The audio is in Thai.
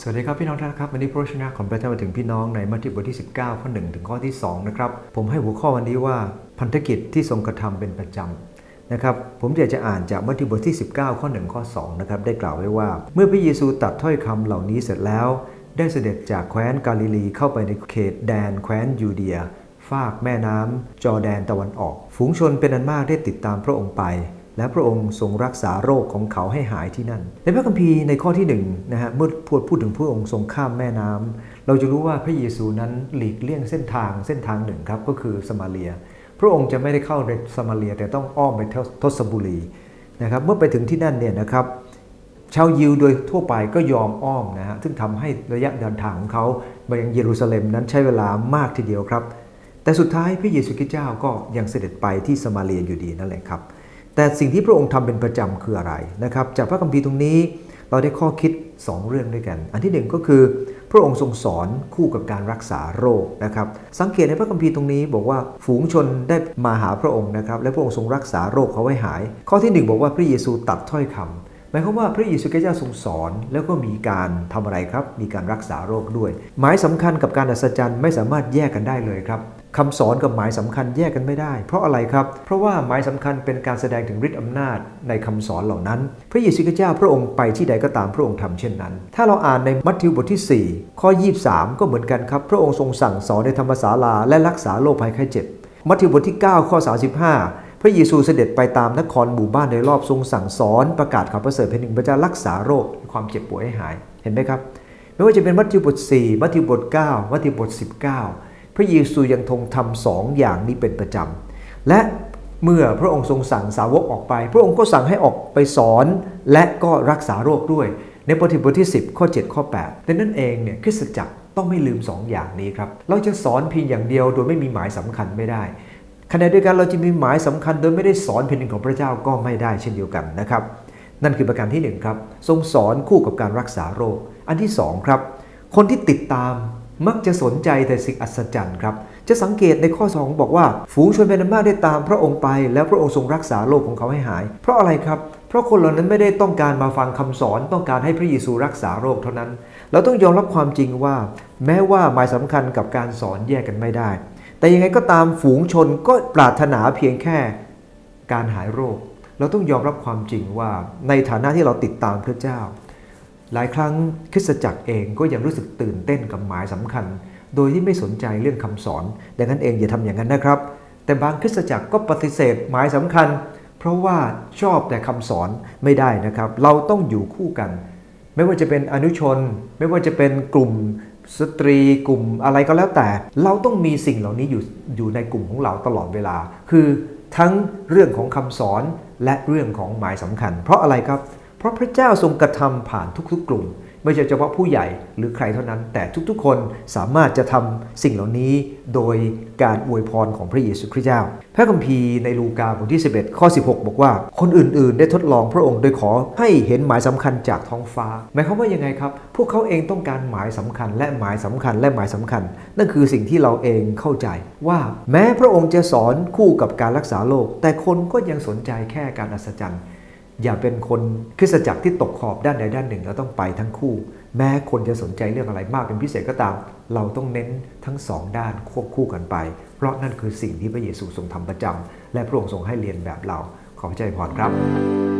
สวัสดีครับพี่น้องท่านครับวันนี้พระชนะของพระเจ้ามาถึงพี่น้องในมัทธิวบทที่ 19 ข้อ 1 ถึงข้อที่ 2 นะครับ ผมให้หัวข้อวันนี้ว่าพันธกิจที่ทรงกระทำเป็นประจำนะครับผมอยากจะอ่านจากมัทธิวบทที่ 19 ข้อ 1 ข้อ 2 นะครับได้กล่าวไว้ว่า เมื่อพระเยซูตัดถ้อยคำเหล่านี้เสร็จแล้ว ได้เสด็จจากแคว้นกาลิลีเข้าไปในเขตแดนแคว้นยูเดียฟากแม่น้ำจอแดนตะวันออก ฝูงชนเป็นอันมากได้ติดตามพระองค์ไป และพระองค์ทรงรักษาโรคของเขาให้หายที่นั่น ในพระคัมภีร์ในข้อที่1นะฮะเมื่อพูดพูดถึงพระองค์ทรงข้ามแม่น้ำเราจะรู้ว่าพระเยซูนั้นหลีกเลี่ยงเส้นทางเส้นทางหนึ่งครับก็คือสมาเลีย พระองค์จะไม่ได้เข้าในสมาเลียแต่ต้องอ้อมไปทศบุรีนะครับเมื่อไปถึงที่นั่นเนี่ยนะครับชาวยิวโดยทั่วไปก็ยอมอ้อมนะฮะซึ่งทำให้ระยะเดินทางของเขาไปยังเยรูซาเล็มนั้นใช้เวลามากทีเดียวครับ แต่สุดท้ายพระเยซูคริสต์เจ้าก็ยังเสด็จไปที่สมาเลียอยู่ดีนั่นแหละครับ แต่สิ่งที่พระองค์ทำเป็นประจำคืออะไรนะครับ จากพระคัมภีร์ตรงนี้เราได้ข้อคิด 2 เรื่องด้วยกัน อันที่หนึ่งก็คือ พระองค์ทรงสอนคู่กับการรักษาโรคนะครับ สังเกตในพระคัมภีร์ตรงนี้บอกว่าฝูงชนได้มาหาพระองค์นะครับ และพระองค์ทรงรักษาโรคเขาไว้หาย ข้อที่หนึ่งบอกว่าพระเยซูตัดถ้อยคำหมายความว่าพระเยซูคริสต์เจ้าทรงสอน แล้วก็มีการทำอะไรครับ มีการรักษาโรคด้วย หมายสำคัญกับการอัศจรรย์ไม่สามารถแยกกันได้เลยครับ คำสอนกับหมายสำคัญแยกกันไม่ได้ เพราะอะไรครับ เพราะว่าหมายสำคัญเป็นการแสดงถึงฤทธิ์อำนาจในคำสอนเหล่านั้น พระเยซูคริสต์เจ้าพระองค์ไปที่ใดก็ตามพระองค์ทำเช่นนั้น ถ้าเราอ่านในมัทธิวบทที่ 4 ข้อ 23 ก็เหมือนกันครับ พระองค์ทรงสั่งสอนในธรรมศาลาและรักษาโรคภัยไข้เจ็บ มัทธิวบทที่ 9 ข้อ 35พระเยซูเสด็จไปตามนครหมู่บ้านในรอบทรงสั่งสอนประกาศข่าวประเสริฐแผ่นดินพระเจ้ารักษาโรคความเจ็บป่วยให้หาย เห็นไหมครับ ไม่ว่าจะเป็นมัทธิวบท 4 มัทธิวบท 9 มัทธิวบท 19 พระเยซูยังทงทำสองอย่างนี้เป็นประจำและเมื่อพระองค์ทรงสั่งสาวกออกไป พระองค์ก็สั่งให้ออกไปสอนและก็รักษาโรคด้วย ในปฏิบทที่ 10 ข้อ 7 ข้อ 8ดังนั้นเองเนี่ยคริสตจักรต้องไม่ลืม 2ออย่างนี้ครับ เราจะสอนเพียงอย่างเดียวโดยไม่มีหมายสำคัญไม่ได้ขณะเดียวกันเราจะมีหมายสำคัญโดยไม่ได้สอนแผ่นดินของพระเจ้าก็ไม่ได้เช่นเดียวกันนะครับ นั่นคือประการที่1ครับทรงสอนคู่กับการรักษาโรค อันที่2ครับคนที่ติดตาม มักจะสนใจแต่สิ่งอัศจรรย์ครับ จะสังเกตในข้อ 2 บอกว่า ฝูงชนเป็นอันมากได้ตามพระองค์ไป แล้วพระองค์ทรงรักษาโรคของเขาให้หาย เพราะอะไรครับ เพราะคนเหล่านั้นไม่ได้ต้องการมาฟังคำสอนต้องการให้พระเยซูรักษาโรคเท่านั้น เราต้องยอมรับความจริงว่า แม้ว่าหมายสำคัญกับการสอนแยกกันไม่ได้ แต่ยังไงก็ตามฝูงชนก็ปรารถนาเพียงแค่การหายโรค เราต้องยอมรับความจริงว่าในฐานะที่เราติดตามพระเจ้า หลายครั้งคริสตจักรเองก็ยังรู้สึกตื่นเต้นกับหมายสำคัญ โดยที่ไม่สนใจเรื่องคำสอน ดังนั้นเองอย่าทำอย่างนั้นนะครับ แต่บางคริสตจักรก็ปฏิเสธหมายสำคัญ เพราะว่าชอบแต่คำสอนไม่ได้นะครับ เราต้องอยู่คู่กัน ไม่ว่าจะเป็นอนุชน ไม่ว่าจะเป็นกลุ่มสตรีกลุ่มอะไรก็แล้วแต่ เราต้องมีสิ่งเหล่านี้อยู่อยู่ในกลุ่มของเราตลอดเวลา คือทั้งเรื่องของคำสอนและเรื่องของหมายสำคัญ เพราะอะไรครับเราะพระเจ้าทรงกระทำผ่านทุกๆกลุ่ม ไม่ใช่เฉพาะผู้ใหญ่หรือใครเท่านั้น แต่ทุกๆ คนสามารถจะทำสิ่งเหล่านี้โดยการอวยพรของพระเยซูคริสต์เจ้า พระคัมภีร์ในลูกาบทที่ 11 ข้อ 16 บอกว่า คนอื่นๆ ได้ทดลองพระองค์โดยขอให้เห็นหมายสำคัญจากท้องฟ้า หมายความว่ายังไงครับ พวกเขาเองต้องการหมายสำคัญและหมายสำคัญและหมายสำคัญ นั่นคือสิ่งที่เราเองเข้าใจว่าแม้พระองค์จะสอนคู่กับการรักษาโรคแต่คนก็ยังสนใจแค่การอัศจรรย์ อย่าเป็นคนคริสตจักรที่ตกขอบด้านใดด้านหนึ่งเราต้องไปทั้งคู่ แม้คนจะสนใจเรื่องอะไรมากเป็นพิเศษก็ตาม เราต้องเน้นทั้งสองด้านควบคู่กันไป เพราะนั่นคือสิ่งที่พระเยซูทรงทำประจำและพระองค์ทรงให้เรียนแบบเราขอพระเจ้าอวยพรครับ